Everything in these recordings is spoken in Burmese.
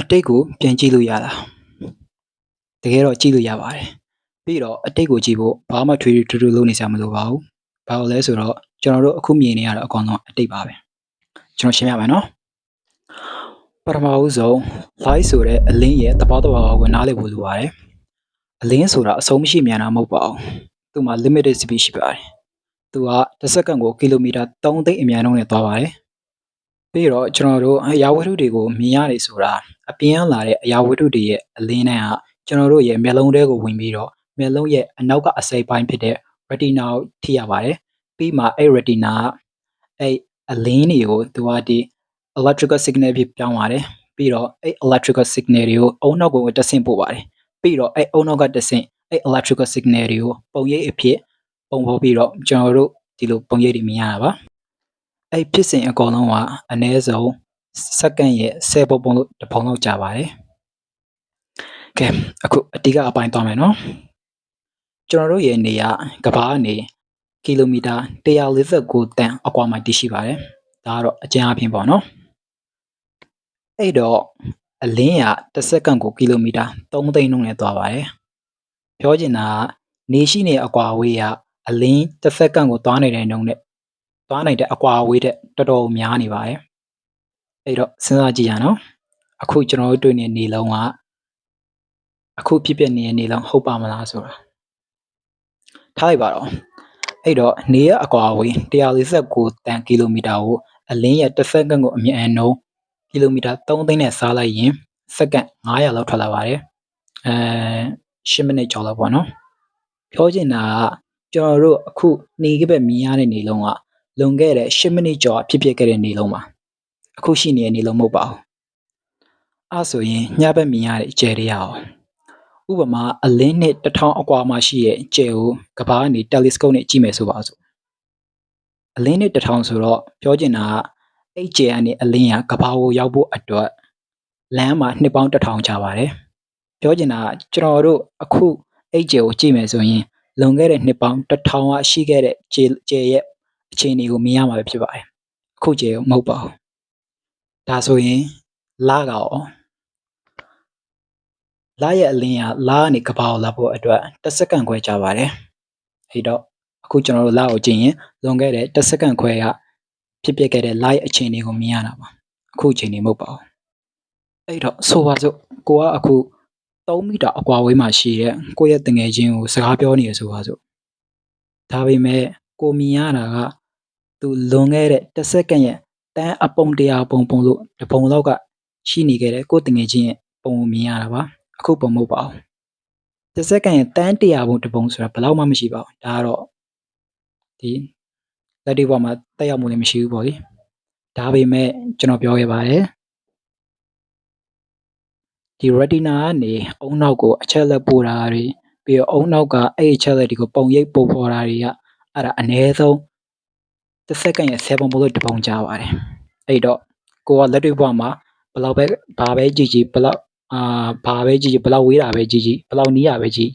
အတိတ်ကိုပြန်ကြည့်လို့ရတာတကယ်တော့ကြည့်လို့ရပါတယ်ပြီးတော့အတိတ်ကိုကြည့်ဖို့ဘာမှထွေထွေထူးထူးလုပ်နေစရာမလိုပါဘူးဘာလို့လဲဆိုတော့ကျွန်တော်တို့အခုမြင်နေရတာအကောင်ဆုံးအတိတ်ပါပဲကျွန်တော်ရှင်းပြမယ်နော်ပထမဦးဆုံး light ဆိုတဲ့အလင်းရဲ့တပေါက်တပေါက်ကိုနားလည်ဖို့လိုပါတယ်အလင်းဆိုတာအဆုံးမရှိမြန်တာမဟုတ်ပါဘူးသူ့မှာ limited speed ရှိပါတယ်သူကတစ်စက္ကန့်ကိုကီလိုမီတာ3သိန်းအမြန်နှုန်းနဲ့သွားပါတယ် ပြီးတော့ကျွန်တော်တို့အရာဝတ္ထုတွေကိုမြင်ရတယ်ဆိုတာအပြင်းလာတဲ့အရာဝတ္ထုတွေရဲ့အလင်းနဲ့ကကျွန်တော်တို့ရဲ့မျက်လုံးထဲကိုဝင်ပြီးတော့မျက်လုံးရဲ့အနောက်ကအစိပ်ပိုင်းဖြစ်တဲ့ retina ကိုထိရပါတယ်ပြီးမှအဲ့ retina ကအဲ့အလင်းတွေကိုသူကဒီ electrical signal ဖြစ်ပြောင်းပါတယ်ပြီးတော့အဲ့ electrical signal တွေကိုအုံနောက်ကိုတဆင့်ပို့ပါတယ်ပြီးတော့အဲ့အုံနောက်ကတဆင့်အဲ့ electrical signal တွေကိုပုံရိပ်အဖြစ်ပုံဖော်ပြီးတော့ကျွန်တော်တို့ဒီလိုပုံရိပ်တွေမြင်ရတာပါ အဲ့ဖြစ်စဉ်အကောင်လုံးကအနည်းဆုံးစက္ကန့်ရဲ့10ပုံပုံလို့တစ်ပုံလောက်ကြာပါတယ်။ကဲအခုအတိကအပိုင်းသွားမယ်နော်။ကျွန်တော်တို့ရဲ့နေရကဘာကနေကီလိုမီတာ149တန်အကွာမှာတည်ရှိပါတယ်။ဒါကတော့အကျဉ်းအပြင်ပေါ့နော်။အဲ့တော့အလင်းရတစ်စက္ကန့်ကိုကီလိုမီတာ3သိန်းနှုန်းနဲ့သွားပါတယ်။ပြောချင်တာကနေရှိနေအကွာအဝေးကအလင်းတစ်စက္ကန့်ကိုသွားနေတဲ့နှုန်းနဲ့ သွားနိုင်တဲ့အကွာအဝေးတဲ့တော်တော်များနေပါတယ်။အဲ့တော့စဉ်းစားကြည့်ရအောင်။အခုကျွန်တော်တို့တွေ့နေတဲ့နေလုံးကအခုဖြစ်ပျက်နေတဲ့နေလုံးဟုတ်ပါမလားဆိုတာထားလိုက်ပါတော့အဲ့တော့နေရအကွာအဝေး149တန်ကီလိုမီတာကိုအလင်းရဲ့တစ်စက္ကန့်ကိုအမြင့်နှုန်းကီလိုမီတာ3သိန်းနဲ့စားလိုက်ရင်စက္ကန့်900လောက်ထွက်လာပါတယ်အဲ10မိနစ်ကျော်လောက်ပေါ့နော်ပြောချင်တာကကျွန်တော်တို့အခုနေကဘက်မြင်ရတဲ့နေလုံးက လွန်ခဲ့တဲ့10မိနစ်ကျော်ဖြစ်ဖြစ်ခဲ့တဲ့နေလုံးပါအခုရှိနေတဲ့နေလုံးမဟုတ်ပါဘူးအဲဆိုရင်ညဘက်မြင်ရတဲ့အကျယ်တွေရအောင်ဥပမာအလင်းနဲ့တထောင်အကွာမှာရှိတဲ့ကျယ်ကိုကဘာကနေတယ်လီစကုပ်နဲ့ကြည့်မယ်ဆိုပါစို့အလင်းနဲ့တထောင်ဆိုတော့ပြောချင်တာကအဲ့ကျယ်ကနေအလင်းကကဘာကိုရောက်ဖို့အတွက်လမ်းမှာနှစ်ပေါင်းတထောင်ကြာပါတယ်ပြောချင်တာကကျွန်တော်တို့အခုအဲ့ကျယ်ကိုကြည့်မယ်ဆိုရင်လွန်ခဲ့တဲ့နှစ်ပေါင်းတထောင်ကရှိခဲ့တဲ့ကျယ်ကျယ်ရဲ့ အခြေအနေကိုမြင်ရမှာဖြစ်ပါတယ်အခုကျယ်မဟုတ်ပါဘူးဒါဆိုရင်လကရောလရဲ့အလင်းကလကနေကဘာကိုလာဖို့အတွက်တစ်စက္ကန့်ခွဲကြာပါတယ်အဲ့တော့အခုကျွန်တော်တို့လကိုကြည့်ရင်လွန်ခဲ့တဲ့တစ်စက္ကန့်ခွဲကဖြစ်ပျက်ခဲ့တဲ့လရဲ့အခြေအနေကိုမြင်ရတာပါအခုအချိန်နေမဟုတ်ပါဘူးအဲ့တော့ဆိုပါစို့ကိုကအခု3မီတာအကွာဝေးမှာရှိတဲ့ကိုယ့်ရဲ့တငယ်ချင်းကိုစကားပြောနေရဆိုပါစို့ဒါပေမဲ့ကိုမြင်ရတာက သူလွန်ခဲ့တဲ့တစ်စက္ကန့်ရဲ့တန်းအပုံတရာပုံပုံလို့တပုံလောက်ကရှိနေခဲ့တဲ့ကိုယ်တငယ်ချင်းရဲ့ပုံကိုမြင်ရတာပါအခုပုံမဟုတ်ပါဘူးတစ်စက္ကန့်ရဲ့တန်းတရာပုံတပုံဆိုတာဘယ်လောက်မှမရှိပါဘူးဒါကတော့ဒီလက်တွေပေါ်မှာတက်ရောက်မှုလည်းမရှိဘူးပေါ့လေဒါပေမဲ့ကျွန်တော်ပြောခဲ့ပါတယ်ဒီ retina ကနေအုံနောက်ကိုအချက်လက်ပို့တာတွေပြီးတော့အုံနောက်ကအဲ့အချက်လက်တွေကိုပုံရိပ်ပို့ဖော်တာတွေကအဲ့ဒါအနည်းဆုံး တစ်စက္ကန့်ရဲ့7ပုံလို့တပုံကြာပါတယ်အဲ့တော့ကိုကလက်တွေ့ဘဝမှာဘယ်လောက်ပဲဘာပဲကြည့်ကြည့်ဘယ်လောက်အာဘာပဲကြည့်ကြည့်ဘယ်လောက်ဝေးတာပဲကြည့်ကြည့်ဘယ်လောက်နီးတာပဲကြည့်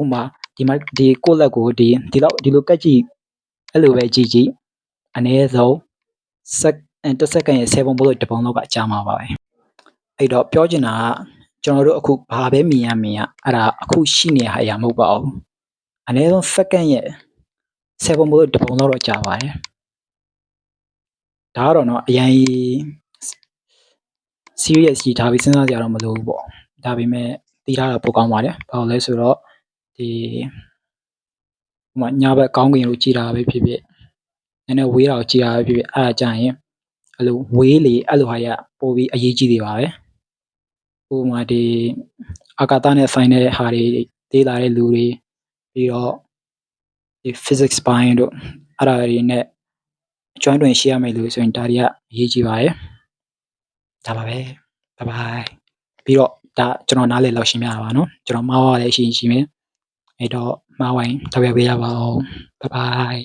ဥမာဒီမှာဒီကိုလက်ကိုဒီဒီလောက်ဒီလိုကတ်ကြည့်အဲ့လိုပဲကြည့်ကြည့်အနည်းဆုံးစက်တစ်စက္ကန့်ရဲ့7ပုံလို့တပုံလောက်ကကြာမှာပါပဲအဲ့တော့ပြောချင်တာကကျွန်တော်တို့အခုဘာပဲမြင်ရမြင်ရအဲ့ဒါအခုရှိနေတဲ့ဟာအရာမဟုတ်ပါဘူးအနည်းဆုံးစက္ကန့်ရဲ့7ပုံလို့တပုံလောက်တော့ကြာပါတယ် ဒါကတော့နော်အရင် serious ကြီးထားပြီးစဉ်းစားကြရတော့မလိုဘူးပေါ့ဒါပေမဲ့တီးထားတာပိုကောင်းပါတယ်ဘာလို့လဲဆိုတော့ဒီဟိုမှာညာဘက်ကောင်းကင်ကိုကြည်တာပဲဖြစ်ဖြစ်နည်းနည်းဝေးတာကိုကြည်တာပဲဖြစ်ဖြစ်အဲ့ဒါကြရင်အဲ့လိုဝေးလေအဲ့လိုဟာရပိုပြီးအရေးကြီးတွေပါပဲဟိုမှာဒီအာကာသနဲ့ဆိုင်တဲ့ဟာတွေဒေတာတဲ့လူတွေပြီးတော့ဒီ physics ပိုင်းတို့အဲ့ဒါတွေနဲ့ အကျွမ်းတွင်ရှိရမယ်လို့ဆိုရင်ဒါတွေကအရေးကြီးပါတယ်ဒါပါပဲဘိုင်ဘိုင်ပြီးတော့ဒါကျွန်တော်နားလည်လောက်ရှင်းပြတာပါနော်ကျွန်တော်မှားပါလည်းရှိရင်ရှိမယ်အဲ့တော့မှားဝိုင်းတောက်ရပေးရပါအောင်ဘိုင်ဘိုင်